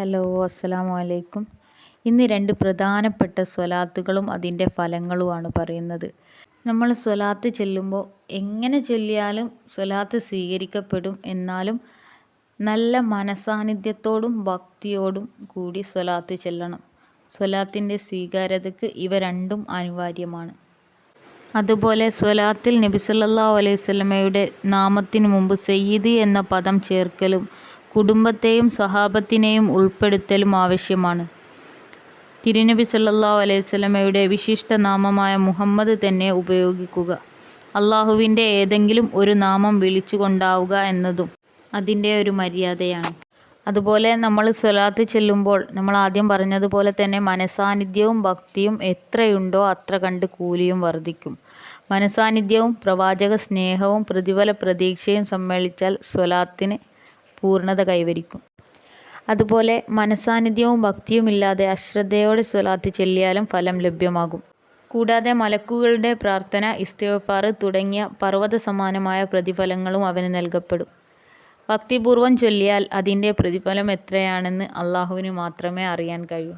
Hello അസ്സലാമു അലൈക്കും. ഇന്ന് രണ്ട് പ്രധാനപ്പെട്ട സ്വലാത്തുകളും അതിന്റെ ഫലങ്ങളുമാണ് പറയുന്നത്. നമ്മൾ സ്വലാത്ത് ചെല്ലുമ്പോൾ എങ്ങനെ ചൊല്ലിയാലും സ്വലാത്ത് സ്വീകരിക്കപ്പെടും എന്നാലും നല്ല മനസാന്നിധ്യത്തോടും ഭക്തിയോടും കൂടി സ്വലാത്ത് ചെല്ലണം. സ്വലാത്തിന്റെ സ്വീകാര്യതയ്ക്ക് ഇവ രണ്ടും അനിവാര്യമാണ്. അതുപോലെ സ്വലാത്തിൽ നബി സല്ലല്ലാഹു അലൈഹി വസല്ലമയുടെ നാമത്തിന് മുമ്പ് സയ്യിദ് എന്ന പദം ചേർക്കലും കുടുംബത്തെയും സഹാബത്തിനെയും ഉൾപ്പെടുത്തലും ആവശ്യമാണ്. തിരുനബി സല്ലല്ലാഹു അലൈഹി വസല്ലമയുടെ വിശിഷ്ട നാമമായ മുഹമ്മദ് തന്നെ ഉപയോഗിക്കുക. അള്ളാഹുവിന്റെ ഏതെങ്കിലും ഒരു നാമം വിളിച്ചുകൊണ്ടാവുക എന്നതും അതിന്റെ ഒരു മര്യാദയാണ്. അതുപോലെ നമ്മൾ സ്വലാത്ത് ചെല്ലുമ്പോൾ നമ്മൾ ആദ്യം പറഞ്ഞതുപോലെ തന്നെ മനസാന്നിധ്യവും ഭക്തിയും എത്രയുണ്ടോ അത്ര കണ്ട് കൂലിയും വർദ്ധിക്കും. മനസാന്നിധ്യവും പ്രവാചക സ്നേഹവും പ്രതിഫല പ്രതീക്ഷയും സമ്മേളിച്ചാൽ സ്വലാത്തിന് പൂർണത കൈവരിക്കും. അതുപോലെ മനസാന്നിധ്യവും ഭക്തിയുമില്ലാതെ അശ്രദ്ധയോടെ സ്വലാത്ത് ചെല്ലിയാലും ഫലം ലഭ്യമാകും. കൂടാതെ മലക്കുകളുടെ പ്രാർത്ഥന ഇസ്തിഗ്ഫാർ തുടങ്ങിയ പർവത സമാനമായ പ്രതിഫലങ്ങളും അവന് നൽകപ്പെടും. ഭക്തിപൂർവം ചൊല്ലിയാൽ അതിന്റെ പ്രതിഫലം എത്രയാണെന്ന് അള്ളാഹുവിന് മാത്രമേ അറിയാൻ കഴിയൂ.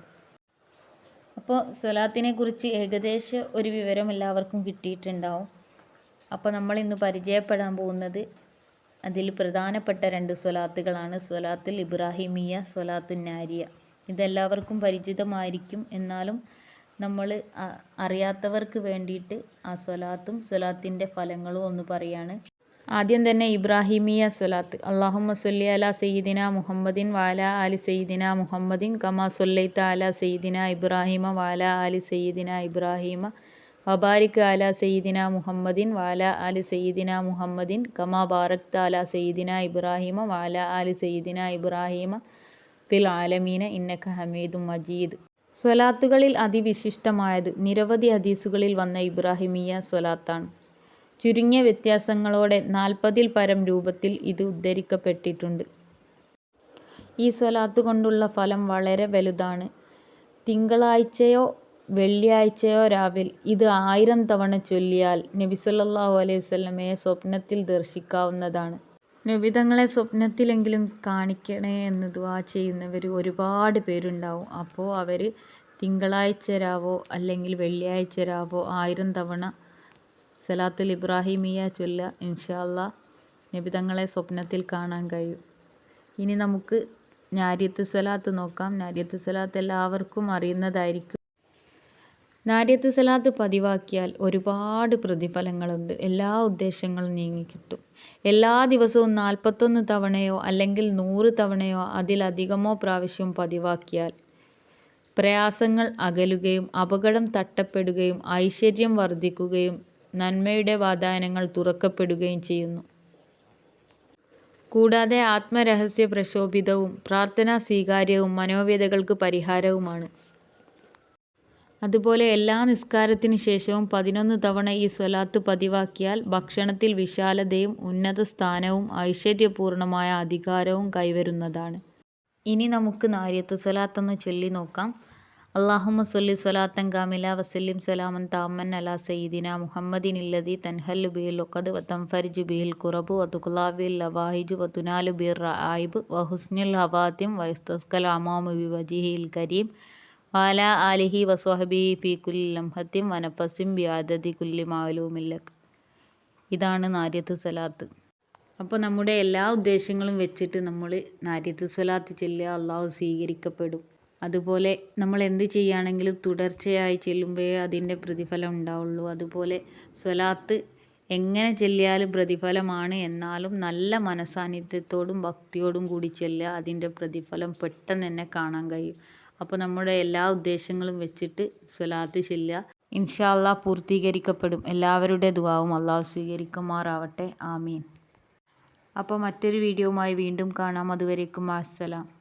അപ്പോൾ സ്വലാത്തിനെ കുറിച്ച് ഏകദേശം ഒരു വിവരം എല്ലാവർക്കും കിട്ടിയിട്ടുണ്ടാവും. അപ്പോൾ നമ്മൾ ഇന്ന് പരിചയപ്പെടാൻ പോകുന്നത് അതിൽ പ്രധാനപ്പെട്ട രണ്ട് സ്വലാത്തുകളാണ് സ്വലാത്തുൽ ഇബ്രാഹിമിയ സ്വലാത്തു നാരിയ. ഇതെല്ലാവർക്കും പരിചിതമായിരിക്കും. എന്നാലും നമ്മൾ അറിയാത്തവർക്ക് വേണ്ടിയിട്ട് ആ സ്വലാത്തും സ്വലാത്തിന്റെ ഫലങ്ങളും ഒന്ന് പറയാണ്. ആദ്യം തന്നെ ഇബ്രാഹിമിയ സ്വലാത്ത്. അള്ളാഹുമ്മ സൊല്ലി അല സയ്യിദിന മുഹമ്മദിൻ വാല അലി സയ്യിദിന മുഹമ്മദിൻ കമാ സൊല്ലൈത്ത അല സയ്യിദിന ഇബ്രാഹിമ വാല അലി സയ്യിദിന ഇബ്രാഹിമ വബാരിക് അല സയ്യിദിന മുഹമ്മദിൻ വാല അലി സയ്യിദിന മുഹമ്മദിൻ കമാ ബാറക് അല സയ്യിദിന ഇബ്രാഹിമ വാല അലി സയ്യിദിന ഇബ്രാഹിമ ഫിൽ ആലമീന ഇന്നക ഹമീദും മജീദ്. സ്വലാത്തുകളിൽ അതിവിശിഷ്ടമായത് നിരവധി ഹദീസുകളിൽ വന്ന ഇബ്രാഹിമിയ സ്വലാത്താണ്. ചുരുങ്ങിയ വ്യത്യാസങ്ങളോടെ നാൽപ്പതിൽ പരം രൂപത്തിൽ ഇത് ഉദ്ധരിക്കപ്പെട്ടിട്ടുണ്ട്. ഈ സ്വലാത്ത് കൊണ്ടുള്ള ഫലം വളരെ വലുതാണ്. തിങ്കളാഴ്ചയോ വെള്ളിയാഴ്ചയോ രാവിൽ ഇത് ആയിരം തവണ ചൊല്ലിയാൽ നബി സല്ലല്ലാഹു അലൈഹി വസല്ലമയെ സ്വപ്നത്തിൽ ദർശിക്കാവുന്നതാണ്. നബിതങ്ങളെ സ്വപ്നത്തിലെങ്കിലും കാണിക്കണേ എന്ന് ദുവാ ചെയ്യുന്നവർ ഒരുപാട് പേരുണ്ടാവും. അപ്പോൾ അവർ തിങ്കളാഴ്ച രാവോ അല്ലെങ്കിൽ വെള്ളിയാഴ്ച രാവോ ആയിരം തവണ സലാത്തുൽ ഇബ്രാഹിമിയ ചൊല്ല ഇൻഷാല്ല നബിതങ്ങളെ സ്വപ്നത്തിൽ കാണാൻ കഴിയും. ഇനി നമുക്ക് നാര്യത്ത് സ്വലാത്ത് നോക്കാം. നാര്യത്ത് സ്വലാത്ത് എല്ലാവർക്കും അറിയുന്നതായിരിക്കും. നാര്യത്ത് സലാത്ത് പതിവാക്കിയാൽ ഒരുപാട് പ്രതിഫലങ്ങളുണ്ട്. എല്ലാ ഉദ്ദേശങ്ങളും നീങ്ങിക്കിട്ടും എല്ലാ ദിവസവും നാൽപ്പത്തൊന്ന് തവണയോ അല്ലെങ്കിൽ നൂറ് തവണയോ അതിലധികമോ പ്രാവശ്യം പതിവാക്കിയാൽ പ്രയാസങ്ങൾ അകലുകയും അപകടം തട്ടപ്പെടുകയും ഐശ്വര്യം വർദ്ധിക്കുകയും നന്മയുടെ വാതായനങ്ങൾ തുറക്കപ്പെടുകയും ചെയ്യുന്നു. കൂടാതെ ആത്മരഹസ്യ പ്രശോഭിതവും പ്രാർത്ഥനാ സ്വീകാര്യവും മനോവ്യതകൾക്ക് പരിഹാരവുമാണ്. അതുപോലെ എല്ലാ നിസ്കാരത്തിനു ശേഷവും പതിനൊന്ന് തവണ ഈ സ്വലാത്ത് പതിവാക്കിയാൽ ഭക്ഷണത്തിൽ വിശാലതയും ഉന്നത സ്ഥാനവും ഐശ്വര്യപൂർണമായ അധികാരവും കൈവരുന്നതാണ്. ഇനി നമുക്ക് നാര്യത്തു സ്വലാത്തൊന്ന് ചൊല്ലി നോക്കാം. അള്ളാഹുമ സൊല്ലി സ്വലാത്തൻ കാമില വസല്ലിം സലാമൻ താമൻ അല സയ്യിദിന മുഹമ്മദിൻ ഇല്ലതി തൻഹല്ലു ബിഹിൽ ഒക്കത് വത്തംഫരിജു ബിഹിൽ കുറബു വതുഖുലാബിൽ ലവാഹിജു വതുനാലു ബിർ ആയിബ് വഹുസ്നുൽ ഹവാത്തിം വൈസ്തസ്കൽ അമാമു ബി വജിഹിൽ കരീം. വാല ആലിഹി വസ്വഹബി ഫി കുല്ലംഹത്തിം വനപ്പസിം ബിയാദതി കുല്ലി മാലൂമില്ലക്ക് ഇതാണ് നാര്യത്ത് സലാത്ത് അപ്പോൾ നമ്മുടെ എല്ലാ ഉദ്ദേശങ്ങളും വെച്ചിട്ട് നമ്മൾ നാര്യത്ത് സ്വലാത്ത് ചെല്ലുക അള്ളാഹു സ്വീകരിക്കപ്പെടും. അതുപോലെ നമ്മൾ എന്ത് ചെയ്യുകയാണെങ്കിലും തുടർച്ചയായി ചെല്ലുമ്പോഴേ അതിന്റെ പ്രതിഫലം ഉണ്ടാവുള്ളൂ. അതുപോലെ സ്വലാത്ത് എങ്ങനെ ചെല്ലിയാലും പ്രതിഫലമാണ്. എന്നാലും നല്ല മനസാന്നിധ്യത്തോടും ഭക്തിയോടും കൂടി ചെല്ലുക അതിന്റെ പ്രതിഫലം പെട്ടെന്ന് തന്നെ കാണാൻ കഴിയും. അപ്പോൾ നമ്മുടെ എല്ലാ ഉദ്ദേശങ്ങളും വെച്ചിട്ട് സ്വലാത്ത് ചെല്ലുക. ഇൻഷാല്ല പൂർത്തീകരിക്കപ്പെടും. എല്ലാവരുടെ ദുവാവും അള്ളാഹു സ്വീകരിക്കുമാറാവട്ടെ. ആമീൻ. അപ്പോൾ മറ്റൊരു വീഡിയോയുമായി വീണ്ടും കാണാം. അതുവരേക്കും അസ്സലാം